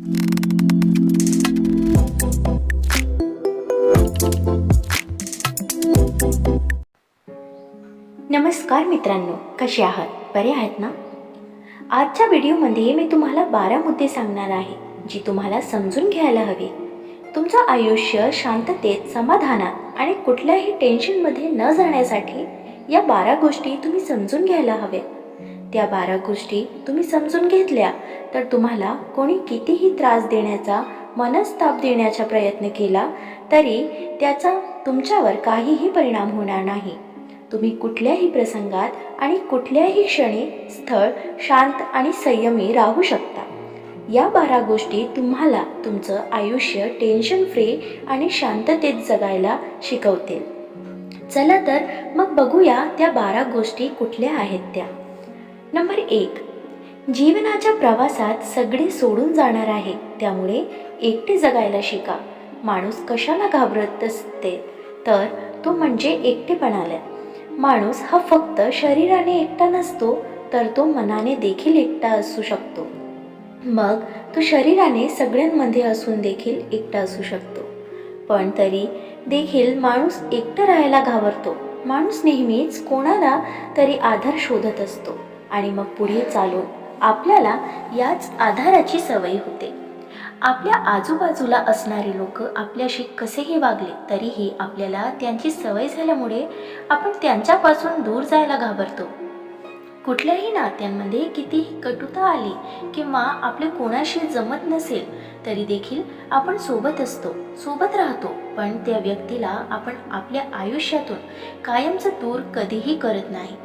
नमस्कार मित्रांनो कसे आहात? बरे आहेत ना? आजच्या व्हिडिओमध्ये मी तुम्हाला बारा मुद्दे सांगणार आहे जी तुम्हाला समजून घ्यायला हवी. तुमचं आयुष्य शांततेत समाधानात आणि कुठल्याही टेन्शनमध्ये न जाण्यासाठी या बारा गोष्टी तुम्ही समजून घ्यायला हव्या त्या बारा गोष्टी तुम्ही समजून घेतल्या तर तुम्हाला कोणी कितीही त्रास देण्याचा मनस्ताप देण्याचा प्रयत्न केला तरी त्याचा तुमच्यावर काहीही परिणाम होणार नाही. तुम्ही कुठल्याही प्रसंगात आणि कुठल्याही क्षणी स्थळ शांत आणि संयमी राहू शकता. या बारा गोष्टी तुम्हाला तुमचं आयुष्य टेन्शन फ्री आणि शांततेत जगायला शिकवतील. चला तर मग बघूया त्या बारा गोष्टी कुठल्या आहेत त्या. नंबर एक. जीवनाच्या प्रवासात सगळे सोडून जाणार आहे त्यामुळे एकटे जगायला शिका. माणूस कशाला घाबरत असते? तर तो म्हणजे एकटेपणाला. माणूस हा फक्त शरीराने एकटा नसतो तर तो मनाने देखील एकटा असू शकतो. मग तो शरीराने सगळ्यांमध्ये असून देखील एकटा असू शकतो. पण तरी देखील माणूस एकटं राहायला घाबरतो. माणूस नेहमीच कोणाला तरी आधार शोधत असतो. आणि मग पुढे चालून आपल्याला याच आधाराची सवय होते. आपल्या आजूबाजूला असणारे लोक आपल्याशी कसेही वागले तरीही आपल्याला त्यांची सवय झाल्यामुळे आपण त्यांच्यापासून दूर जायला घाबरतो. कुठल्याही नात्यांमध्ये कितीही कटुता आली किंवा आपले कोणाशी जमत नसेल तरी देखील आपण सोबत असतो सोबत राहतो. पण त्या व्यक्तीला आपण आपल्या आयुष्यातून कायमचं दूर कधीही करत नाही.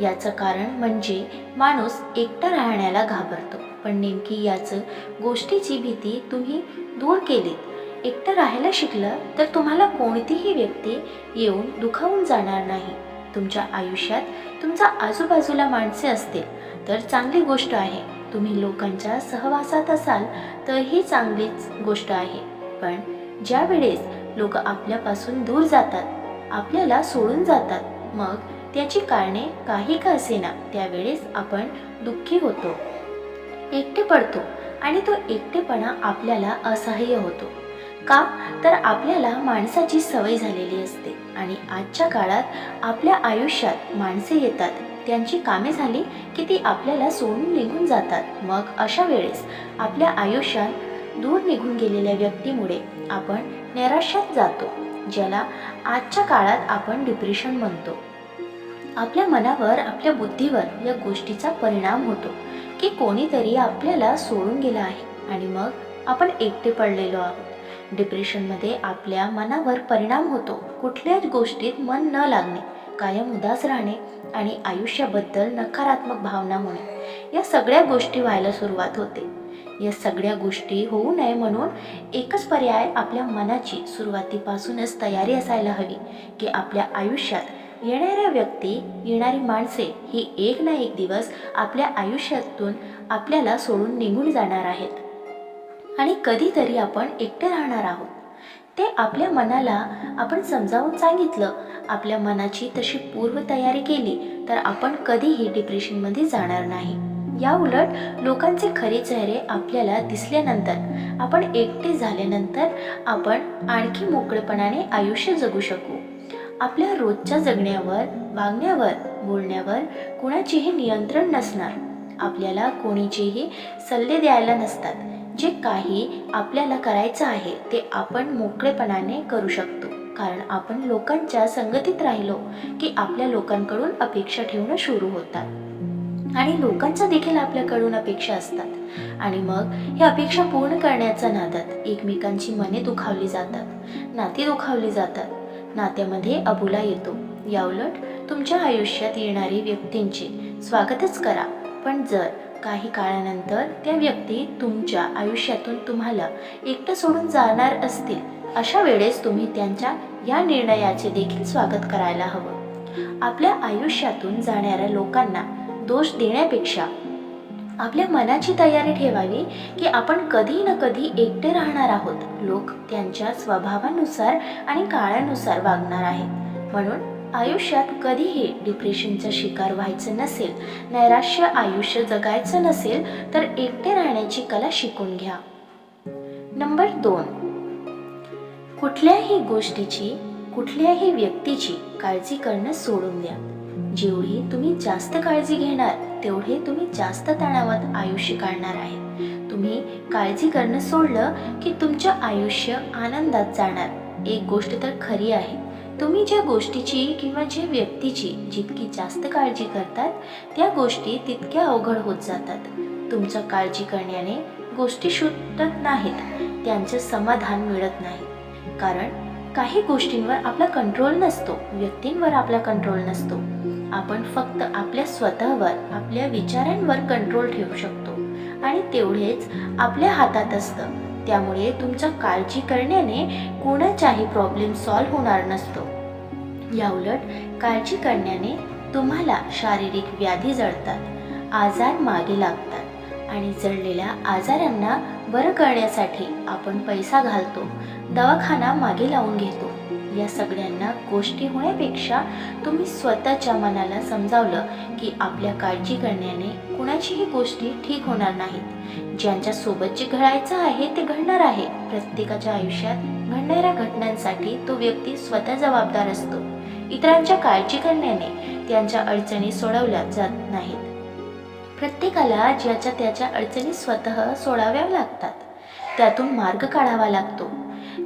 याचं कारण म्हणजे माणूस एकटा राहण्याला घाबरतो. पण नेमकी याचं गोष्टीची भीती तुम्ही दूर केलीत. एकटं राहायला शिकलं तर तुम्हाला कोणतीही व्यक्ती येऊन दुखावून जाणार नाही. तुमच्या आयुष्यात तुमच्या आजूबाजूला माणसे असतील तर चांगली गोष्ट आहे. तुम्ही लोकांच्या सहवासात असाल तर ही चांगलीच गोष्ट आहे. पण ज्या वेळेस लोक आपल्यापासून दूर जातात आपल्याला सोडून जातात मग त्याची कारणे काही का असेना त्यावेळेस आपण दुःखी होतो. एकटे पडतो आणि तो एकटेपणा आपल्याला असह्य होतो. का? तर आपल्याला माणसाची सवय झालेली असते आणि आजच्या काळात आपल्या आयुष्यात माणसे येतात. त्यांची कामे झाली की ती आपल्याला सोडून निघून जातात. मग अशा वेळेस आपल्या आयुष्यात दूर निघून गेलेल्या व्यक्तीमुळे आपण निराशात जातो ज्याला आजच्या काळात आपण डिप्रेशन म्हणतो. आपल्या मनावर आपल्या बुद्धीवर या गोष्टीचा परिणाम होतो की कोणीतरी आपल्याला सोडून गेलं आहे आणि मग आपण एकटे पडलेलो आहोत. डिप्रेशनमध्ये आपल्या मनावर परिणाम होतो. कुठल्याच गोष्टीत मन न लागणे कायम उदास राहणे आणि आयुष्याबद्दल नकारात्मक भावना होणे या सगळ्या गोष्टी व्हायला सुरुवात होते. या सगळ्या गोष्टी होऊ नये म्हणून एकच पर्याय आपल्या मनाची सुरुवातीपासूनच तयारी असायला हवी की आपल्या आयुष्यात येणाऱ्या व्यक्ती येणारी माणसे ही एक ना एक दिवस आपल्या आयुष्यातून आपल्याला सोडून निघून जाणार आहेत. आणि कधीतरी आपण एकटे राहणार आहोत. ते आपल्या मनाला आपण समजावून सांगितलं आपल्या मनाची तशी पूर्वतयारी केली तर आपण कधीही डिप्रेशनमध्ये जाणार नाही. या उलट लोकांचे खरे चेहरे आपल्याला दिसल्यानंतर आपण एकटे झाल्यानंतर आपण आणखी मोकळेपणाने आयुष्य जगू शकू. आपल्या रोजच्या जगण्यावर वागण्यावर बोलण्यावर कुणाचेही नियंत्रण नसणार. आपल्याला कोणीचेही सल्ले द्यायला नसतात. जे काही आपल्याला करायचं आहे ते आपण मोकळेपणाने करू शकतो. कारण आपण लोकांच्या संगतीत राहिलो की आपल्या लोकांकडून अपेक्षा ठेवणं सुरू होतात. आणि लोकांच्या देखील आपल्याकडून अपेक्षा असतात. आणि मग ह्या अपेक्षा पूर्ण करण्याच्या नादात. एकमेकांची मने दुखावली जातात. नाती दुखावली जातात. नात्यामध्ये अबुला येतो. याउलट तुमच्या आयुष्यात येणारी व्यक्तींचे स्वागतच करा. पण जर काही काळानंतर त्या व्यक्ती तुमच्या आयुष्यातून तुम्हाला एकटं सोडून जाणार असतील अशा वेळेस तुम्ही त्यांच्या या निर्णयाचे देखील स्वागत करायला हवं. आपल्या आयुष्यातून जाणाऱ्या लोकांना दोष देण्यापेक्षा आपल्या मनाची तयारी ठेवावी की आपण कधी ना कधी एकटे राहणार आहोत. लोक त्यांच्या स्वभावानुसार आणि काळानुसार वागणार आहेत. म्हणून आयुष्यात कधीही डिप्रेशनचा शिकार व्हायचं नसेल नैराश्य आयुष्य जगायचं नसेल तर एकटे राहण्याची कला शिकून घ्या. नंबर दोन. कुठल्याही गोष्टीची कुठल्याही व्यक्तीची काळजी करणं सोडून द्या. जेवढी तुम्ही जास्त काळजी घेणार तेवढे तुम्ही जास्त तणावात आयुष्य काढणार आहे. तुम्ही काळजी करणं सोडलं की तुमचं आयुष्य आनंदात जाणार. एक गोष्ट तर खरी आहे. तुम्ही ज्या गोष्टीची किंवा ज्या व्यक्तीची जितकी जास्त काळजी करतात त्या गोष्टी तितक्या अवघड होत जातात. तुमच्या काळजी करण्याने गोष्टी सुटत नाहीत. त्यांचं समाधान मिळत नाही. कारण काही गोष्टींवर आपला कंट्रोल नसतो. व्यक्तींवर आपला कंट्रोल नसतो. आपण फक्त आपल्या स्वतःवर आपल्या विचारांवर कंट्रोल ठेवू शकतो. आणि तेवढेच आपल्या हातात असतं. त्यामुळे तुमच्या काळजी करण्याने कोणाचाही प्रॉब्लेम सॉल्व्ह होणार नसतो. याउलट काळजी करण्याने तुम्हाला शारीरिक व्याधी जळतात आजार मागे लागतात आणि जळलेल्या आजारांना बरं करण्यासाठी आपण पैसा घालतो दवाखाना मागे लावून घेतो. या सगळ्यांना गोष्टी होण्यापेक्षा तुम्ही स्वतःच्या मनाला समजावलं की आपल्या काळजी करण्याने कुणाचीही गोष्टी ठीक होणार नाहीत. ज्यांच्या सोबत जे घडायचं आहे ते घडणार आहे. प्रत्येकाच्या आयुष्यात घडणाऱ्या घटनांसाठी तो व्यक्ती स्वतः जबाबदार असतो. इतरांच्या काळजी करण्याने त्यांच्या अडचणी सोडवल्या जात नाहीत. प्रत्येकाला ज्याच्या त्याच्या अडचणी स्वतः सोडाव्या लागतात. त्यातून मार्ग काढावा लागतो.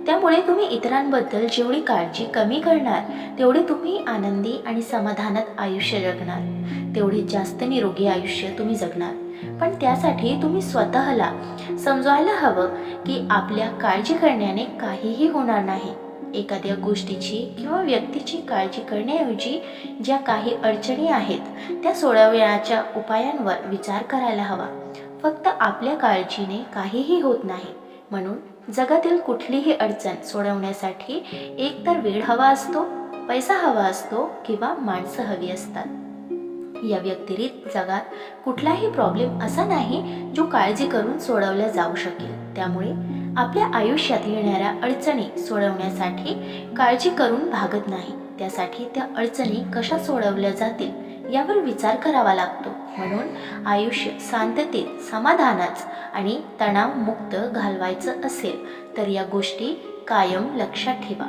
त्यामुळे तुम्ही इतरांबद्दल जेवढी काळजी कमी करणार तेवढे तुम्ही आनंदी आणि समाधानात आयुष्य जगणार. तेवढे जास्त निरोगी आयुष्य तुम्ही जगणार. पण त्यासाठी तुम्ही स्वतःला समजवायला हवं की आपल्या काळजी करण्याने काहीही होणार नाही. एखाद्या गोष्टीची किंवा व्यक्तीची काळजी करण्याऐवजी ज्या काही अडचणी आहेत त्या सोडवण्याच्या उपायांवर विचार करायला हवा. फक्त आपल्या काळजीने काहीही होत नाही. म्हणून जगातील कुठलीही अडचण सोडवण्यासाठी एक तर वेळ हवा असतो पैसा हवा असतो किंवा माणसं हवी असतात. या व्यतिरिक्त जगात कुठलाही प्रॉब्लेम असा नाही जो काळजी करून सोडवला जाऊ शकेल. त्यामुळे आपल्या आयुष्यात येणाऱ्या अडचणी सोडवण्यासाठी काळजी करून भागत नाही. त्यासाठी त्या अडचणी कशा सोडवल्या जातील यावर विचार करावा लागतो. म्हणून आयुष्य शांततेत समाधानाच आणि तणावमुक्त घालवायचं असेल तर या गोष्टी कायम लक्षात ठेवा.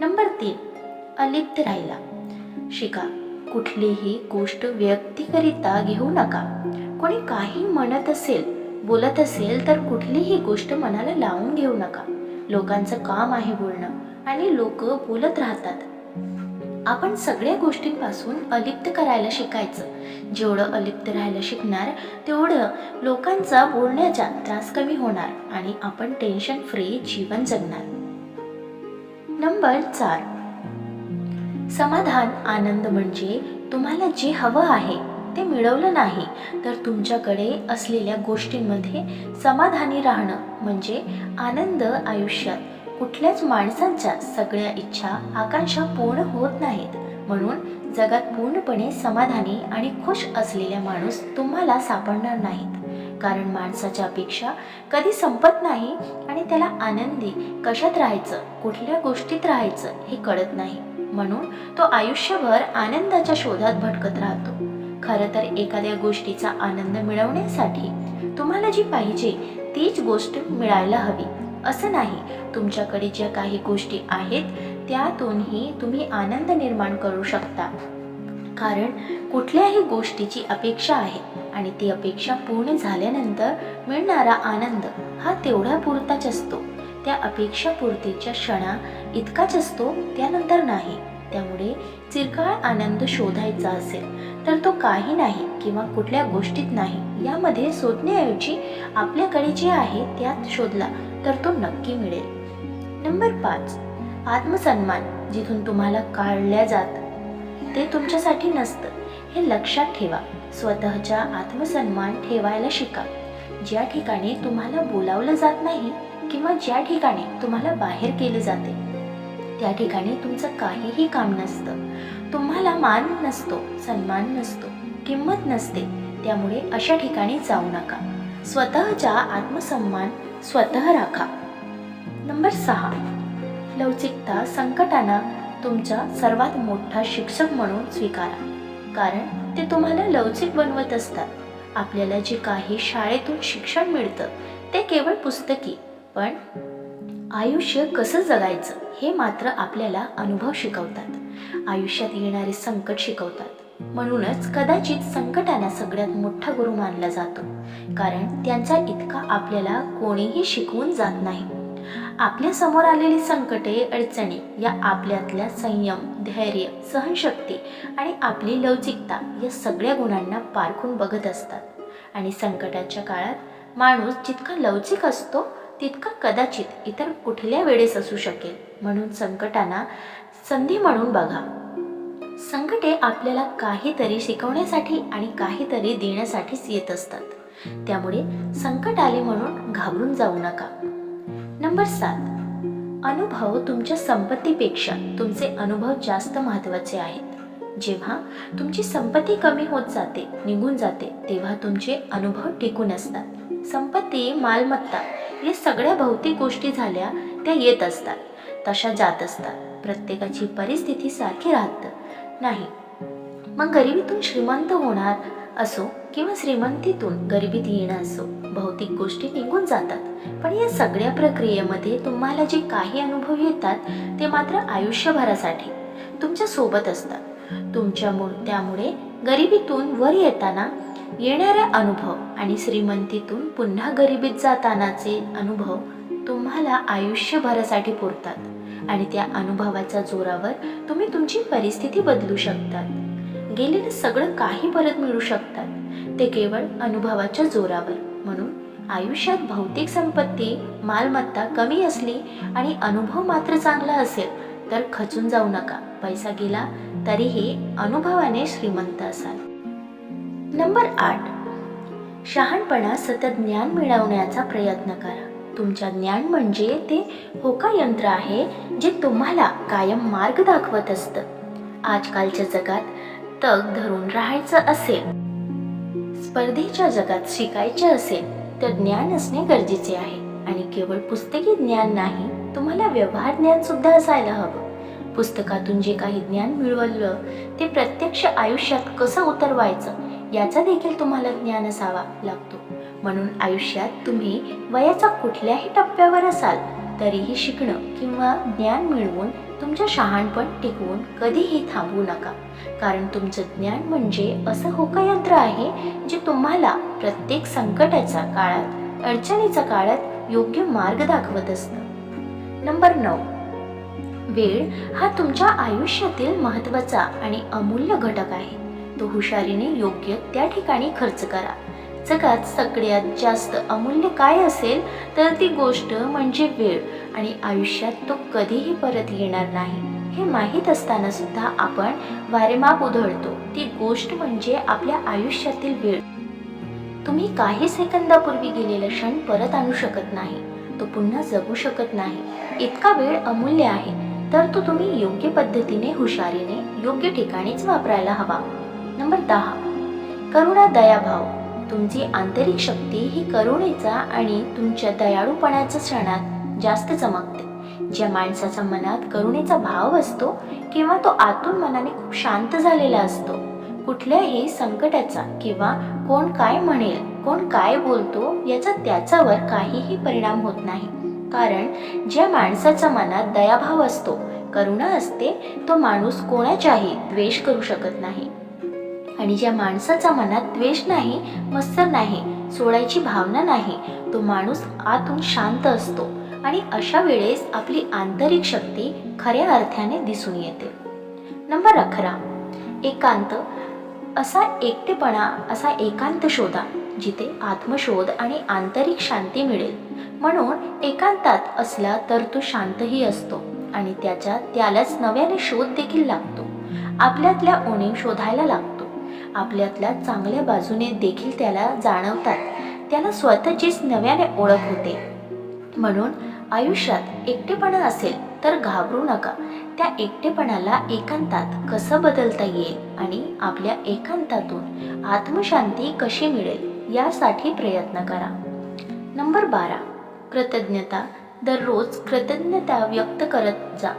नंबर तीन अलिप्त राहिला. शिका कुठलीही गोष्ट व्यक्तीकरिता घेऊ नका. कोणी काही म्हणत असेल बोलत असेल तर कुठलीही गोष्ट मनाला लावून घेऊ नका. लोकांचं काम आहे बोलणं आणि लोक बोलत राहतात. आपण सगळ्या गोष्टींपासून अलिप्त करायला शिकायचं. जेवढं अलिप्त राहायला शिकणार तेवढं लोकांचा बोलण्याचा त्रास कमी होणार आणि आपण टेन्शन फ्री जीवन जगणार. नंबर चार. समाधान आनंद म्हणजे तुम्हाला जे हवं आहे ते मिळवलं नाही तर तुमच्याकडे असलेल्या गोष्टींमध्ये समाधानी राहणं म्हणजे आनंद आयुष्यात. कुठल्याच माणसांच्या सगळ्या इच्छा आकांक्षा पूर्ण होत नाहीत. म्हणून जगात पूर्णपणे समाधानी आणि खुश असलेल्या माणूस तुम्हाला सापडणार नाहीत. कारण माणसाच्या अपेक्षा कधी संपत नाही आणि त्याला आनंदी कशात राहायचं कुठल्या गोष्टीत राहायचं हे कळत नाही. म्हणून तो आयुष्यभर आनंदाच्या शोधात भटकत राहतो. खरं तर एखाद्या गोष्टीचा आनंद मिळवण्यासाठी तुम्हाला जी पाहिजे तीच गोष्ट मिळायला हवी. असं नाही. तुमच्याकडे ज्या काही गोष्टी आहेत त्यातूनही तुम्ही आनंद निर्माण करू शकता. कारण कुठल्याही गोष्टीची अपेक्षा आहे आणि ती अपेक्षा पूर्ण झाल्यानंतर मिळणारा आनंद हा तेवढ्या पुरताच असतो. त्या अपेक्षा पूर्तीच्या क्षणा इतकाच असतो त्यानंतर नाही. त्यामुळे चिरकाळ आनंद शोधायचा असेल तर तो काही नाही किंवा कुठल्या गोष्टीत नाही यामध्ये शोधण्याऐवजी आपल्याकडे जे आहे त्यात शोधला. तर तो नक्की मिळेल. नंबर पाच. आत्मसन्मान जिथून तुम्हाला काढल्या जात. ते तुमच्यासाठी नसतं. हे लक्षात ठेवा. स्वतःचा आत्मसन्मान ठेवायला शिका. ज्या ठिकाणी तुम्हाला बोलावलं जात नाही किंवा ज्या ठिकाणी तुम्हाला बाहेर केले जाते त्या ठिकाणी तुमचं काहीही काम नसतं. तुम्हाला मान नसतो सन्मान नसतो किंमत नसते. त्यामुळे अशा ठिकाणी जाऊ नका. स्वतःचा आत्मसन्मान स्वतः राखा. नंबर सहा. लवचिकता संकटांना तुमचा सर्वात मोठा शिक्षक म्हणून स्वीकारा. कारण ते तुम्हाला लवचिक बनवत असतात. आपल्याला जे काही शाळेतून शिक्षण मिळतं ते केवळ पुस्तकी. पण आयुष्य कसं जगायचं हे मात्र आपल्याला अनुभव शिकवतात. आयुष्यात येणारे संकट शिकवतात. म्हणूनच कदाचित संकटाला सगळ्यात मोठा गुरु मानला जातो. कारण त्यांचा इतका आपल्याला कोणीही शिकवून जात नाही. आपल्यासमोर आलेली संकटे अडचणी या आपल्यातल्या संयम धैर्य सहनशक्ती आणि आपली लवचिकता या सगळ्या गुणांना पारखून बघत असतात. आणि संकटाच्या काळात माणूस जितका लवचिक असतो तितका कदाचित इतर कुठल्या वेळेस असू शकेल. म्हणून संकटांना संधी म्हणून बघा. संकटे आपल्याला काहीतरी शिकवण्यासाठी आणि काहीतरी देण्यासाठीच येत असतात. त्यामुळे संकट आले म्हणून घाबरून जाऊ नका. नंबर सात. अनुभव तुमच्या संपत्तीपेक्षा तुमचे अनुभव जास्त महत्त्वाचे आहेत. जेव्हा तुमची संपत्ती कमी होत जाते निघून जाते तेव्हा तुमचे अनुभव टिकून असतात. संपत्ती मालमत्ता या सगळ्या भौतिक गोष्टी झाल्या त्या येत असतात. तशा जात असतात. प्रत्येकाची परिस्थिती सारखी राहत. नाही. मग गरिबीतून श्रीमंत होणार असो किंवा श्रीमंतीतून गरिबीत येणं असो भौतिक गोष्टी निघून जातात. पण या सगळ्या प्रक्रियेमध्ये तुम्हाला जे काही अनुभव येतात ते मात्र आयुष्यभरासाठी तुमच्यासोबत असतात. तुमच्यामुळे त्यामुळे गरिबीतून वर येताना येणारे अनुभव आणि श्रीमंतीतून पुन्हा गरिबीत जातानाचे अनुभव तुम्हाला आयुष्यभरासाठी पुरतात. आणि त्या अनुभवाच्या जोरावर तुम्ही तुमची परिस्थिती बदलू शकतात. गेलेलं सगळं काही परत मिळू शकतात. ते केवळ अनुभवाच्या जोरावर. म्हणून आयुष्यात भौतिक संपत्ती मालमत्ता कमी असली आणि अनुभव मात्र चांगला असेल तर खचून जाऊ नका. पैसा गेला तरीही अनुभवाने श्रीमंत असाल. नंबर आठ. शहाणपणा सतत ज्ञान मिळवण्याचा प्रयत्न करा. तुमच्या ज्ञान म्हणजे ते होका यंत्र आहे जे तुम्हाला कायम मार्ग दाखवत असतं. आजकालच्या जगात तग धरून राहायचं असेल स्पर्धेच्या जगात शिकायचे असेल तर ज्ञान असणे गरजेचे आहे. आणि केवळ पुस्तकी ज्ञान नाही तुम्हाला व्यवहार ज्ञान सुद्धा असायला हवं. पुस्तकातून जे काही ज्ञान मिळवलं ते प्रत्यक्ष आयुष्यात कसं उतरवायचं याचा देखील तुम्हाला ज्ञान असावा लागतो. म्हणून आयुष्यात तुम्ही वयाचा कुठल्याही टप्प्यावर असाल तरीही शिकणं किंवा ज्ञान मिळवून तुमच्या शहाणपण टिकवून कधीही थांबवू नका. कारण तुमचं ज्ञान म्हणजे असं होकायंत्र आहे जे तुम्हाला प्रत्येक संकटाच्या काळात अडचणीच्या काळात योग्य मार्ग दाखवत असतं. नंबर नऊ. वेळ हा तुमच्या आयुष्यातील महत्त्वाचा आणि अमूल्य घटक आहे. तो हुशारीने योग्य त्या ठिकाणी खर्च करा. जगात सगळ्यात जास्त अमूल्य काय असेल तर ती गोष्ट म्हणजे वेळ. आणि आयुष्यात तो कधीही परत येणार नाही. हे माहीत असताना सुद्धा आपण वारेमाप उधळतो. ती गोष्ट म्हणजे आपल्या आयुष्यातील वेळ. तुम्ही काही सेकंदापूर्वी गेलेला क्षण परत आणू शकत नाही. तो पुन्हा जगू शकत नाही. इतका वेळ अमूल्य आहे. तर तो तुम्ही योग्य पद्धतीने हुशारीने योग्य ठिकाणीच वापरायला हवा. नंबर दहा. करुणा दयाभाव. तुमची आंतरिक शक्ती ही करुणेचा आणि तुमच्या दयाळूपणाच्या क्षणात जास्त चमकते. ज्या माणसाच्या मनात करुणेचा भाव असतो किंवा तो आतून मनाने खूप शांत झालेला असतो कुठल्याही संकटाचा किंवा कोण काय म्हणेल कोण काय बोलतो याचा त्याच्यावर काहीही परिणाम होत नाही. कारण ज्या माणसाच्या मनात दयाभाव असतो करुणा असते तो माणूस कोणाच्याही द्वेष करू शकत नाही. आणि ज्या माणसाचा मनात द्वेष नाही मत्सर नाही सोडायची भावना नाही तो माणूस आतून शांत असतो आणि अशा वेळेस आपली आंतरिक शक्ती खऱ्या अर्थाने दिसून येते. नंबर अकरा. एकांत. असा एकटेपणा असा एकांत शोधा जिथे आत्मशोध आणि आंतरिक शांती मिळेल. म्हणून एकांतात असला तर तो शांतही असतो आणि त्याच्या त्यालाच नव्याने शोध देखील लागतो. आपल्यातल्या उणीव शोधायला लागतो. आपल्यातल्या चांगल्या बाजूने देखील त्याला जाणवतात. त्याला स्वतःचीच नव्याने ओळख होते. म्हणून आयुष्यात एकटेपणा असेल तर घाबरू नका. त्या एकटेपणाला एकांतात कसं बदलता येईल आणि आपल्या एकांतातून आत्मशांती कशी मिळेल यासाठी प्रयत्न करा. नंबर बारा. कृतज्ञता. दररोज कृतज्ञता व्यक्त करत जा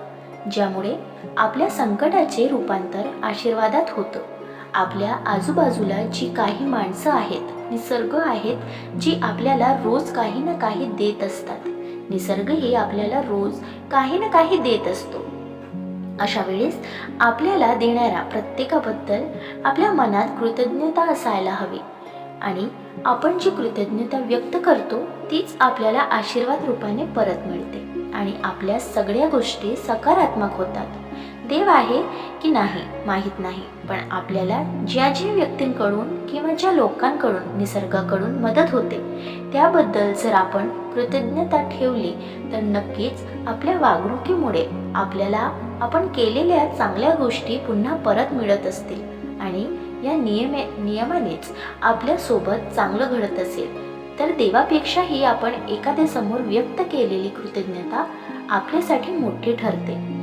ज्यामुळे आपल्या संकटाचे रूपांतर आशीर्वादात होतं. आपल्या आजूबाजूला जी काही माणसं आहेत निसर्ग आहेत जी आपल्याला रोज काही ना काही देत असतात. निसर्गही आपल्याला रोज काही ना काही देत असतो. अशा वेळेस आपल्याला देणाऱ्या प्रत्येकाबद्दल आपल्या मनात कृतज्ञता असायला हवी. आणि आपण जी कृतज्ञता व्यक्त करतो तीच आपल्याला आशीर्वाद रूपाने परत मिळते. आणि आपल्या सगळ्या गोष्टी सकारात्मक होतात. देव आहे की नाही माहीत नाही. पण आपल्याला ज्या ज्या व्यक्तींकडून किंवा ज्या लोकांकडून निसर्गाकडून मदत होते त्याबद्दल जर आपण कृतज्ञता ठेवली तर नक्कीच आपल्या वागणुकीमुळे आपल्याला आपण केलेल्या चांगल्या गोष्टी पुन्हा परत मिळत असतील. आणि या नियमे नियमानेच आपल्यासोबत चांगलं घडत असेल. तर देवापेक्षाही आपण एखाद्यासमोर व्यक्त केलेली कृतज्ञता आपल्यासाठी मोठी ठरते.